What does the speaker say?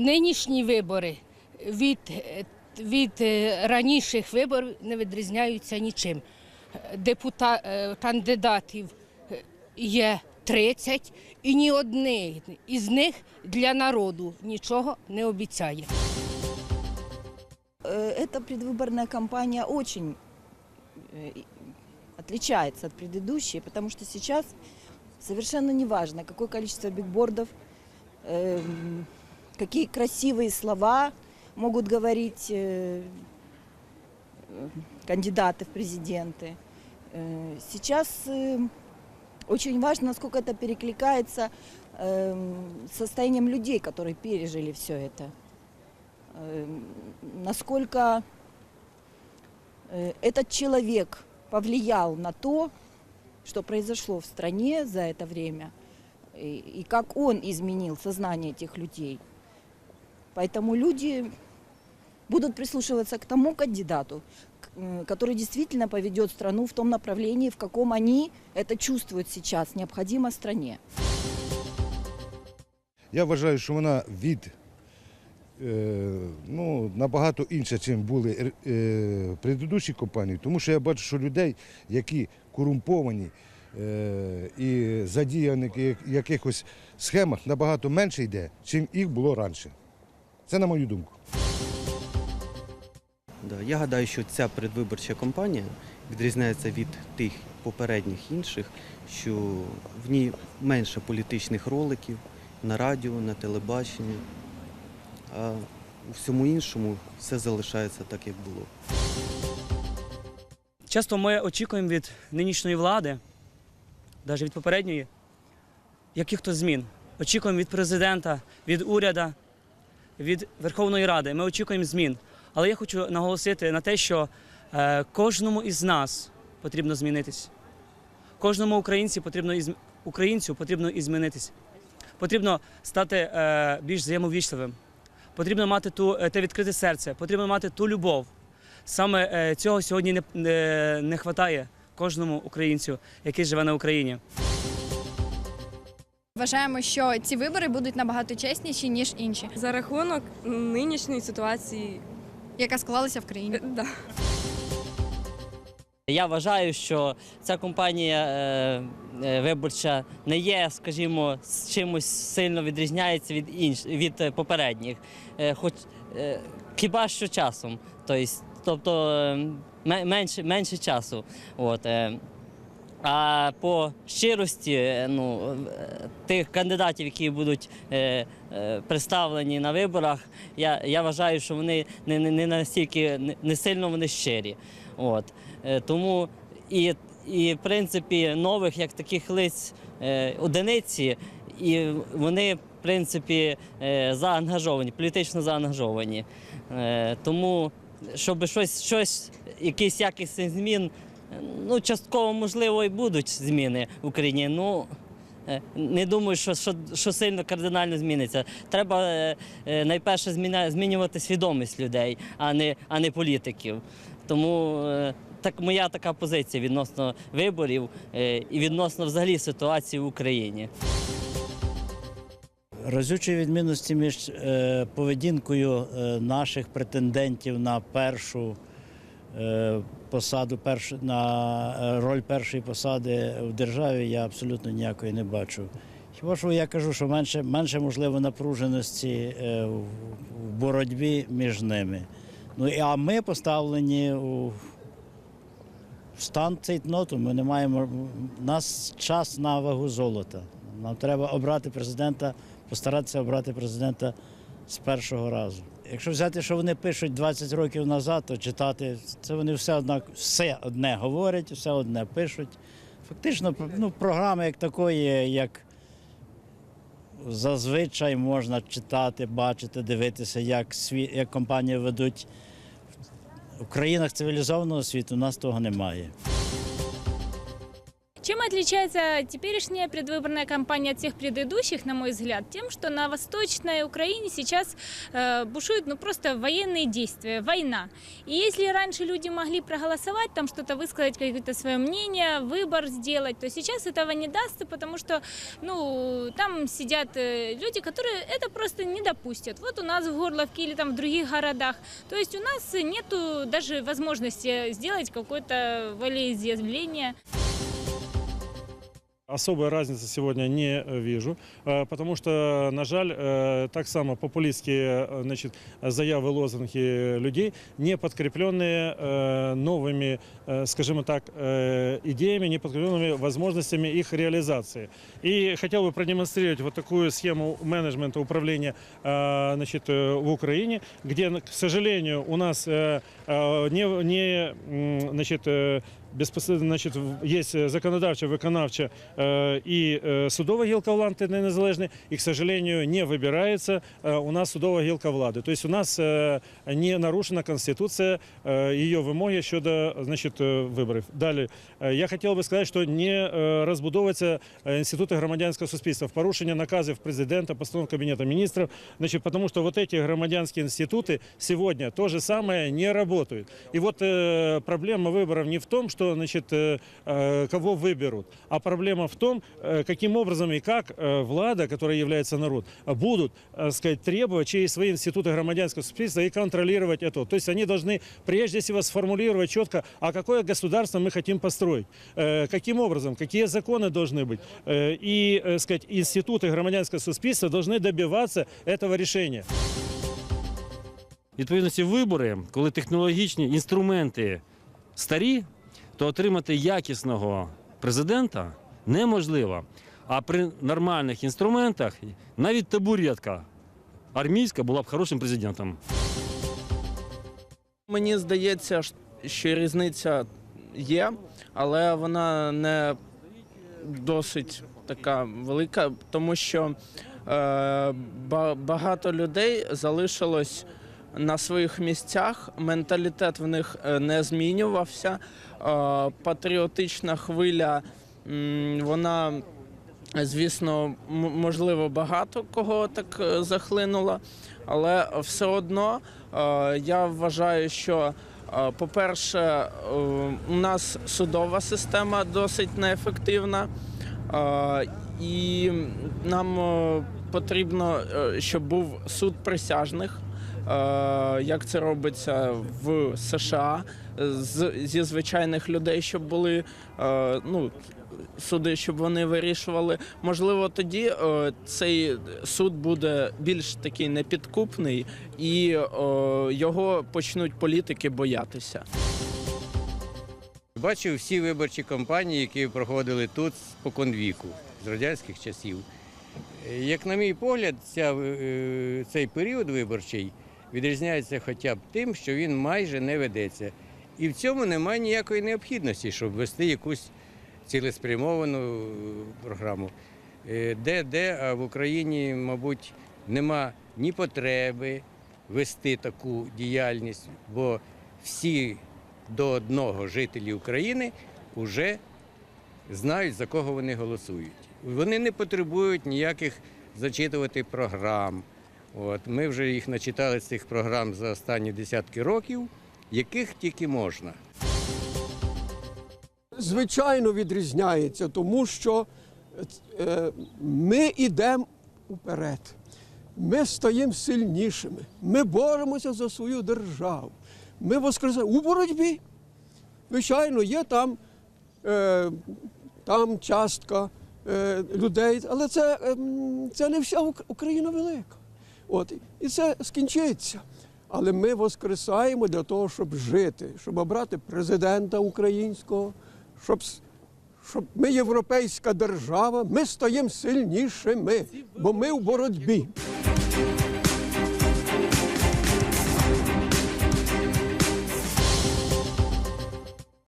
Нинішні вибори від, е, від е, раніших виборів не відрізняються нічим. Депута, е, кандидатів е, є 30, і ні одний із них для народу нічого не обіцяє. Э, Эта предвыборная кампания очень э, и- отличается от предыдущей, потому что сейчас совершенно не важно, какое количество бигбордов, эм, какие красивые слова могут говорить э, кандидаты в президенты. Э, Сейчас э, очень важно, насколько это перекликается состоянием людей, которые пережили все это. Насколько этот человек повлиял на то, что произошло в стране за это время, и как он изменил сознание этих людей. Поэтому люди будут прислушиваться к тому кандидату, к- э, который действительно поведет страну в том направлении, в каком они это чувствуют сейчас, необходимо стране. Я вважаю, що вона від е, ну, набагато інша, чим були е, предыдущі компанії, тому що я бачу, що людей, які корумповані е, і задіяні в як- якихось схемах, набагато менше йде, чим їх було раніше. Це на мою думку. Я гадаю, що ця передвиборча кампанія відрізняється від тих попередніх інших, що в ній менше політичних роликів на радіо, на телебаченні, а у всьому іншому все залишається так, як було. Часто ми очікуємо від нинішньої влади, навіть від попередньої, яких-то змін. Очікуємо від президента, від уряду, від Верховної Ради. Ми очікуємо змін. Але я хочу наголосити на те, що е, кожному із нас потрібно змінитись. Кожному українцю потрібно із, українцю потрібно і змінитись. Потрібно стати е, більш взаємовічливим. Потрібно мати ту, е, те відкрите серце, потрібно мати ту любов. Саме цього сьогодні не, не, не вистачає кожному українцю, який живе на Україні. Вважаємо, що ці вибори будуть набагато чесніші ніж інші, За рахунок нинішньої ситуації, яка склалася в країні. е, да. Я вважаю, що ця компанія е, е, виборча не є, скажімо, з чимось сильно відрізняється від інш, від е, попередніх, е, хоч е, хіба що часом, тобто, тобто е, менше, менше часу. От, е. А по щирості е, ну, е, тих кандидатів, які будуть е, е, представлені на виборах, я, я вважаю, що вони не, не, настільки не, не сильно вони щирі. От. Е, Тому і, і в принципі нових як таких лиць е, одиниці, і вони в принципі е, заангажовані, політично заангажовані. Е, Тому, щоб щось, щось, якісь якісні змін, ну частково можливо і будуть зміни в Україні. Ну е, не думаю, що, що, що сильно кардинально зміниться. Треба е, е, найперше зміня, змінювати свідомість людей, а не, а не політиків. Тому е, так моя така позиція відносно виборів і відносно взагалі ситуації в Україні. Разючої відмінності між поведінкою наших претендентів на першу посаду, перш, на е, роль першої посади в державі я абсолютно ніякої не бачу. Хіба що я кажу, що менше, менше можливо напруженості е, в, боротьбі між ними. Ну а ми поставлені у стан цейтноту. Ми не маємо у нас час на вагу золота. Нам треба обрати президента, постаратися обрати президента з першого разу. Якщо взяти, що вони пишуть 20 років назад, то читати це вони все однак все одне говорять, все одне пишуть. Фактично, ну, програми як такої, як зазвичай можна читати, бачити, дивитися, як світ, як компанії ведуть. В країнах цивілізованого світу у нас того немає. Чем отличается теперешняя предвыборная кампания от всех предыдущих, на мой взгляд, тем, что на Восточной Украине сейчас э, бушуют ну, просто военные действия, война. И если раньше люди могли проголосовать, там что-то высказать, какое-то свое мнение, выбор сделать, то сейчас этого не дастся, потому что ну, там сидят э, люди, которые это просто не допустят. Вот у нас в Горловке или там в других городах. То есть у нас нету даже возможности сделать какое-то волеизъявление. Особой разницы сегодня не э, вижу, э, потому что, на жаль, э, так само популистские э, значит, заявы, лозунги людей, не подкрепленные э, новыми, э, скажем так, э, идеями, не подкрепленными возможностями их реализации. И хотел бы продемонстрировать вот такую схему менеджмента управления э, значит, э, в Украине, где, к сожалению, у нас э, э, не, не м, значит, э, безпосередньо значить, в- є законодавча, виконавча е, і е, судова гілка влади не незалежна, і, к сожалению, не вибирається е, у нас судова гілка влади. Тобто у нас е, не нарушена Конституція, е, її вимоги щодо значить, е, виборів. Далі, е, я хотів би сказати, що не е, розбудовуються е, інститути громадянського суспільства в порушення наказів президента, постанов Кабінету міністрів, значит, потому что вот эти громадянские институты сегодня то же самое не работают. И вот э, проблема выборов не в том, что значит, э, э, кого выберут, а проблема в том, э, каким образом и как э, влада, которая является народ, будут э, сказать, требовать через свои институты громадянского суспільства и контролировать это. То есть они должны прежде всего сформулировать четко, а какое государство мы хотим построить, э, каким образом, какие законы должны быть. Э, И, э, сказать, институты громадянского суспільства должны добиваться этого решения. відповідності вибори, коли технологічні інструменти старі, то отримати якісного президента неможливо. А при нормальних інструментах навіть табуретка армійська була б хорошим президентом. Мені здається, що різниця є, але вона не досить така велика, тому що е, багато людей залишилось на своїх місцях. Менталітет в них е, не змінювався. Е, патріотична хвиля, вона, звісно, можливо, багато кого так е, захлинула, але все одно я вважаю, що. По-перше, у нас судова система досить неефективна, і нам потрібно, щоб був суд присяжних, як це робиться в США, з, зі звичайних людей, щоб були е, ну, суди, щоб вони вирішували. Можливо, тоді е, цей суд буде більш такий непідкупний, і е, його почнуть політики боятися. Бачив всі виборчі кампанії, які проходили тут споконвіку, з радянських часів. Е, Як на мій погляд, ця, е, цей період виборчий відрізняється хоча б тим, що він майже не ведеться. І в цьому немає ніякої необхідності, щоб вести якусь цілеспрямовану е, програму. Е, Де, де, а в Україні, мабуть, нема ні потреби вести таку діяльність, бо всі до одного жителі України вже знають, за кого вони голосують. Вони не потребують ніяких зачитувати програм. От, ми вже їх начитали з цих програм за останні десятки років, яких тільки можна. звичайно відрізняється, тому що е, ми йдемо вперед. Ми стаємо сильнішими. Ми боремося за свою державу. Ми воскресаємо у боротьбі. Звичайно, є там, е, там частка е, людей, але це, ем, це не вся Україна велика. От, і це скінчиться. Але ми воскресаємо для того, щоб жити, щоб обрати президента українського, щоб, щоб ми європейська держава, ми стаємо сильнішими, бо ми в боротьбі.